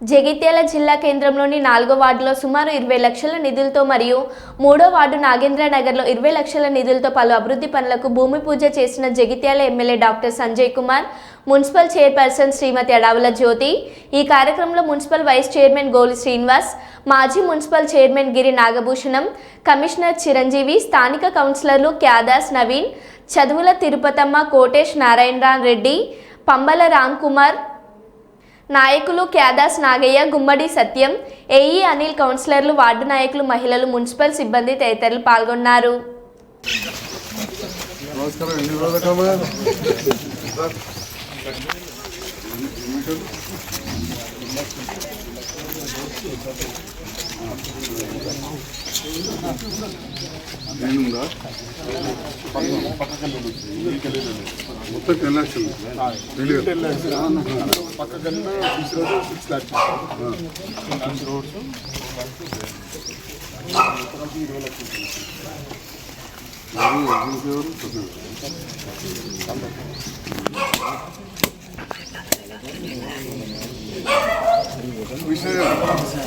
జగిత్యాల జిల్లా కేంద్రంలోని నాలుగో వార్డులో సుమారు ఇరవై లక్షల నిధులతో మరియు మూడో వార్డు నాగేంద్ర నగర్లో ఇరవై లక్షల నిధులతో పలు అభివృద్ధి పనులకు భూమి పూజ చేసిన Jagtial MLA doctor Sanjay Kumar municipal chairperson Shrimati Adavula Jyothi ఈ కార్యక్రమంలో municipal vice chairman Goli Srinivas మాజీ municipal chairman Giri Nagabhushanam commissioner Chiranjeevi స్థానిక కౌన్సిలర్లు క్యాదాస్ నవీన్ చదువుల తిరుపతమ్మ కోటేష్ నారాయణరాన్ రెడ్డి పంబల రామ్ కుమార్ నాయకులు క్యాదాస్ నాగయ్య గుమ్మడి సత్యం ఏఈ అనిల్ కౌన్సిలర్లు వార్డు నాయకులు మహిళలు మున్సిపల్ సిబ్బంది తదితరులు పాల్గొన్నారు. నమస్కారం ఎన్ని రోజులకమ్మా నేనుందా మొత్తం ten lakhs పక్కకన్నా six roads six lakhs six roads విషయం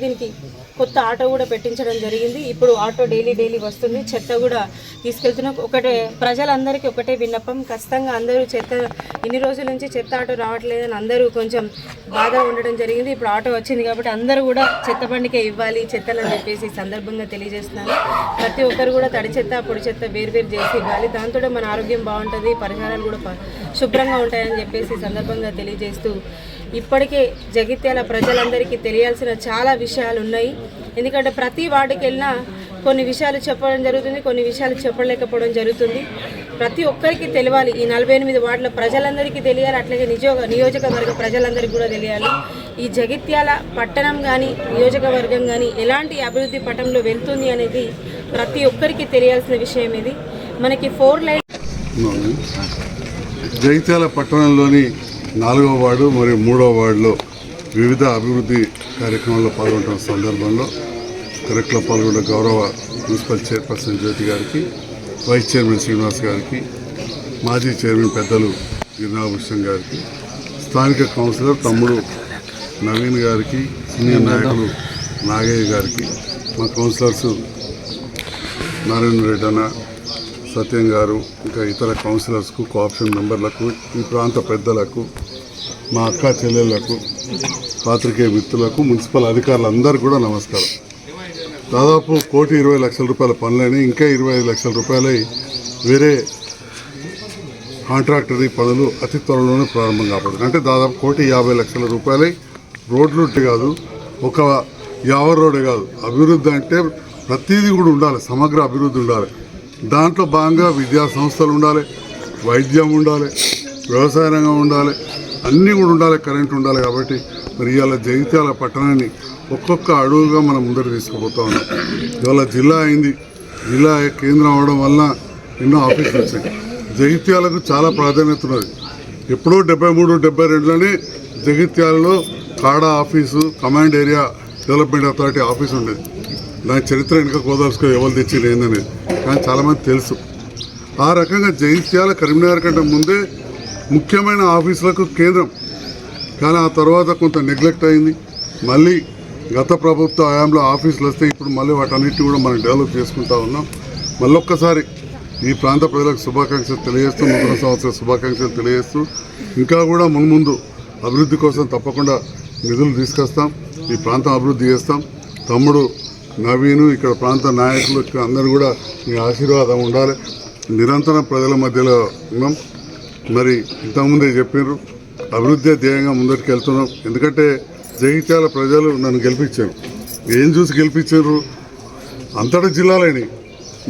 దీనికి కొత్త ఆటో కూడా పెట్టించడం జరిగింది. ఇప్పుడు ఆటో డైలీ డైలీ వస్తుంది. చెత్త కూడా తీసుకెళ్తున్నాం. ఒకటే ప్రజలందరికీ ఒకటే విన్నపం. ఖచ్చితంగా అందరూ చెత్త ఇన్ని రోజుల నుంచి చెత్త ఆటో రావట్లేదని అందరూ కొంచెం బాధ ఉండడం జరిగింది. ఇప్పుడు ఆటో వచ్చింది కాబట్టి అందరూ కూడా చెత్త బండికే ఇవ్వాలి చెత్తలని చెప్పేసి సందర్భంగా తెలియజేస్తున్నాను. ప్రతి ఒక్కరు కూడా తడి చెత్త పొడి చెత్త వేరువేరు చేసి ఇవ్వాలి. దాంతో మన ఆరోగ్యం బాగుంటుంది పరిహారాలు కూడా శుభ్రంగా ఉంటాయని చెప్పేసి సందర్భంగా తెలియజేస్తూ ఇప్పటికే జగిత్యాల ప్రజలందరికీ తెలియాల్సిన చాలా విషయాలు ఉన్నాయి. ఎందుకంటే ప్రతి వార్డుకి వెళ్ళినా కొన్ని విషయాలు చెప్పడం జరుగుతుంది కొన్ని విషయాలు చెప్పలేకపోవడం జరుగుతుంది. ప్రతి ఒక్కరికి తెలియాలి. ఈ నలభై ఎనిమిది వార్డుల ప్రజలందరికీ తెలియాలి. అట్లాగే నిజోగ నియోజకవర్గ ప్రజలందరికీ కూడా తెలియాలి. ఈ జగిత్యాల పట్టణం కానీ నియోజకవర్గం కానీ ఎలాంటి అభివృద్ధి పటంలో వెళ్తుంది అనేది ప్రతి ఒక్కరికి తెలియాల్సిన విషయం ఇది. మనకి ఫోర్ లైన్ జగిత్యాల పట్టణంలోని నాలుగవ వార్డు మరియు మూడవ వార్డులో వివిధ అభివృద్ధి కార్యక్రమాల్లో పాల్గొంటున్న సందర్భంలో కరెక్ట్లో పాల్గొన్న గౌరవ మున్సిపల్ చైర్పర్సన్ జ్యోతి గారికి వైస్ చైర్మన్ శ్రీనివాస్ గారికి మాజీ చైర్మన్ పెద్దలు గిరినాభూషణ్ గారికి స్థానిక కౌన్సిలర్ తమ్ముడు నవీన్ గారికి సీనియర్ నాయకులు నాగయ్య గారికి మా కౌన్సిలర్స్ నారాయణ రెడ్డి అన్న సత్యం గారు ఇంకా ఇతర కౌన్సిలర్స్కు కోఆప్షన్ మెంబర్లకు ఈ ప్రాంత పెద్దలకు మా అక్క చెల్లెళ్ళకు పాత్రికేయ మిత్రులకు మున్సిపల్ అధికారులందరూ కూడా నమస్కారం. దాదాపు కోటి ఇరవై లక్షల రూపాయల పనులని ఇంకా ఇరవై ఐదు లక్షల రూపాయలై వేరే కాంట్రాక్టరీ పనులు అతి త్వరలోనే ప్రారంభం కాబోతుంది. అంటే దాదాపు కోటి యాభై లక్షల రూపాయలై రోడ్లు కాదు ఒక యావర్ రోడ్డే కాదు అభివృద్ధి అంటే ప్రతిదీ కూడా ఉండాలి సమగ్ర అభివృద్ధి ఉండాలి. దాంట్లో భాగంగా విద్యా సంస్థలు ఉండాలి వైద్యం ఉండాలి వ్యవసాయ రంగం ఉండాలి అన్నీ కూడా ఉండాలి కరెంట్ ఉండాలి కాబట్టి మరి ఇవాళ జగిత్యాల పట్టణాన్ని ఒక్కొక్క అడుగుగా మనం ముందర తీసుకుపోతా ఉన్నాం. ఇవాళ జిల్లా అయింది. జిల్లా కేంద్రం అవడం వల్ల ఎన్నో ఆఫీసులు వచ్చాయి. జగిత్యాలకు చాలా ప్రాధాన్యత ఉన్నది. ఎప్పుడో డెబ్బై మూడు డెబ్బై రెండులోనే జగిత్యాలలో CADA office command area development authority office ఉండేది. దాని చరిత్ర వెనుక కోదలుచుకో ఎవరు తెచ్చి ఏందని కానీ చాలామంది తెలుసు. ఆ రకంగా జగిత్యాల కరీంనగర్ కంటే ముందే ముఖ్యమైన ఆఫీసులకు కేంద్రం. కానీ ఆ తర్వాత కొంత నెగ్లెక్ట్ అయింది. మళ్ళీ గత ప్రభుత్వ హయాంలో ఆఫీసులు వస్తే ఇప్పుడు మళ్ళీ వాటన్నిటిని కూడా మనం డెవలప్ చేసుకుంటా ఉన్నాం. మళ్ళొక్కసారి ఈ ప్రాంత ప్రజలకు శుభాకాంక్షలు తెలియజేస్తూ నూతన సంవత్సర శుభాకాంక్షలు తెలియజేస్తూ ఇంకా కూడా మున్ముందు అభివృద్ధి కోసం తప్పకుండా నిధులు తీసుకొస్తాం. ఈ ప్రాంతం అభివృద్ధి చేస్తాం. తమ్ముడు నవీను ఇక్కడ ప్రాంత నాయకులు అందరూ కూడా మీ ఆశీర్వాదం ఉండాలి. నిరంతరం ప్రజల మధ్యలో ఉన్నాం. మరి ఇంతకుముందే చెప్పారు అభివృద్ధి ధ్యేయంగా ముందరికి వెళ్తున్నాం ఎందుకంటే జగిత్యాల ప్రజలు నన్ను గెలిపించారు. ఏం చూసి గెలిపించారు? అంతటా జిల్లాలని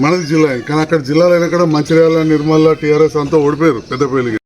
మనది జిల్లా కానీ అక్కడ జిల్లాలైనా కూడా మంచిర్యాల నిర్మల్ టీఆర్ఎస్ అంతా ఓడిపోయారు పెద్దపల్లికి.